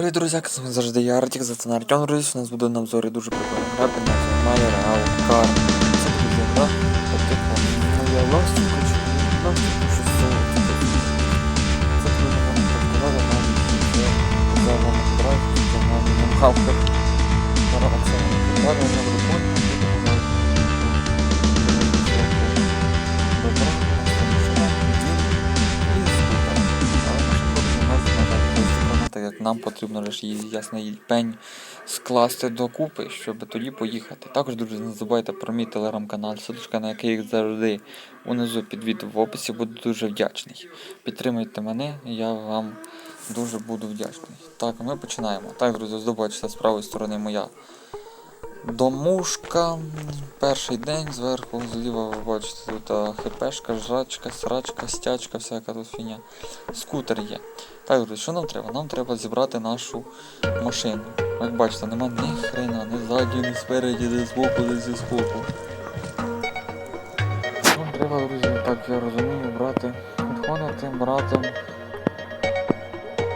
Привіт, друзяки, з вами завжди я Артік, за це Артем, друзі, у нас буде на обзорі дуже прикольна гра під назвою My Real Car. Це дуже гра, от типу, ну я власне хочу, ну, що це. Це дуже можна сказати, навіть це за вам драйв, це навіть на мавках. Зараз це грати не прикольно, нам потрібно лише її ясний пень скласти докупи, щоб тоді поїхати. Також, друзі, не забувайте про мій телеграм-канал, ссылочка на який завжди унизу під відео в описі, буду дуже вдячний. Підтримуйте мене, я вам дуже буду вдячний. Так, ми починаємо. Так, друзі, здобачте з правої сторони моя домушка. Перший день зверху, зліва ви бачите, тут хпшка, жрачка, срачка, стячка, всяка тут фіня. Скутер є. Так, друзі, що нам треба? Нам треба зібрати нашу машину. Як бачите, нема ні хрена, ні ззаді, ні спереді, ні збоку, ні зі скоку. Нам треба, друзі, так я розумію, брати, підходити, брати.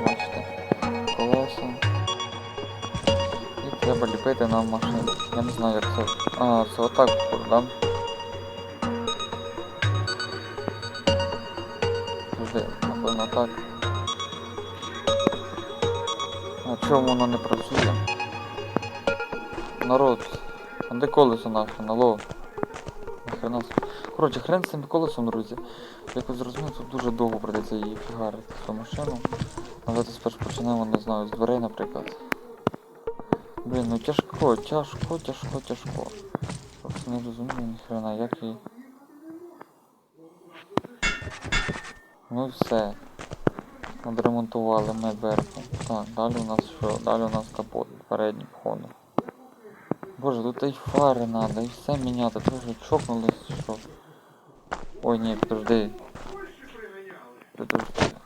Бачите, колеса. Треба ліпити нам машину. Я не знаю, як це. А, це отак да? Завжди, напевно, так. А чому воно не працює? Народ, а де колесо наше, налов? Нахрена Коротше, хрен з цим колесом, друзі. Якось зрозумів, тут дуже довго придеться її фігарити цю машину. Давайте спершу почнемо, не знаю, з дверей, наприклад. Блін, ну тяжко, тяжко, тяжко, тяжко. Просто не розумію ніхрена, як її. Ну все. Відремонтували ми дверку. Так, далі у нас що? Далі у нас капот передній входу. Боже, тут і фари надо, і все міняти. Ти вже чокнулись, що? Ой, ні, підожди. Підожди.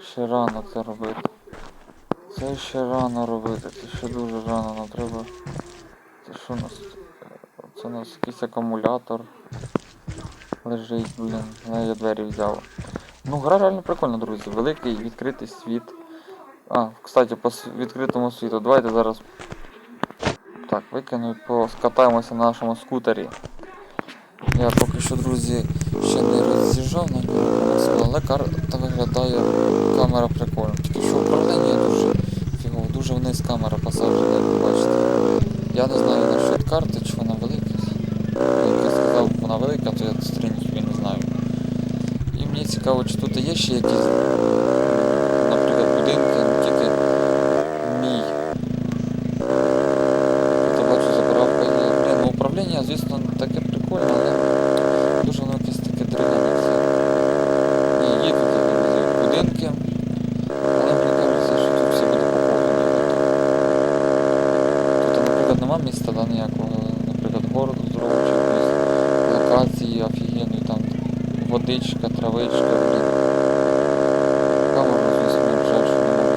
Ще рано це робити. Це ще рано робити, це ще дуже рано, нам треба. Це що у нас? Це у нас якийсь акумулятор. Лежить, блін. Ну, я двері взяв. Ну, гра реально прикольна, друзі. Великий відкритий світ. А, кстати, по відкритому світу. Давайте зараз. Так, викину і поскатаємося на нашому скутері. Я поки що, друзі, ще не роз'їжджав на ньому, але карта виглядає камера прикольно. Тільки що дуже вниз камера посаджена, як ви бачите. Я не знаю насчет карти, чи вона велика. Як я сказав, вона велика, то я стрінь не знаю. І мені цікаво, чи тут є ще якісь, наприклад, будинки, ну тільки мій. Тут я бачу заправка є. Блін, ну управління, звісно, таке прикольне, але ніякого, наприклад, городу здорового чи якоїсь локації офігенної, там водичка, травичка, блін. Камеру, звісно, жаль, що не можу.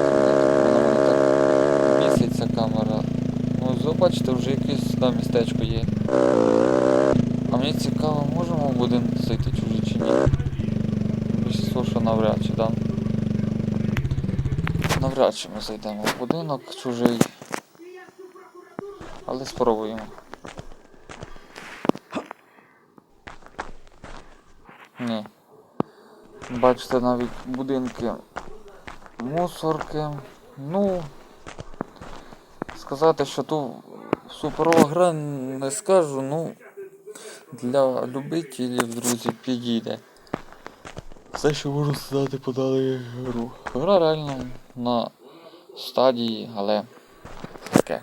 Вона мене так місяця камера. Ну, побачите, вже якесь да, містечко є. А мені цікаво, можемо в будинок зайти чужі чи ні? Більшість що навряд чи, да? Навряд чи ми зайдемо в будинок чужий. Але спробуємо. Ні. Бачите навіть будинки мусорки. Ну сказати, що тут суперова гра не скажу, ну для любителів, друзі, підійде. Все, що можу сказати, подали гру. Гра реально на стадії, але таке.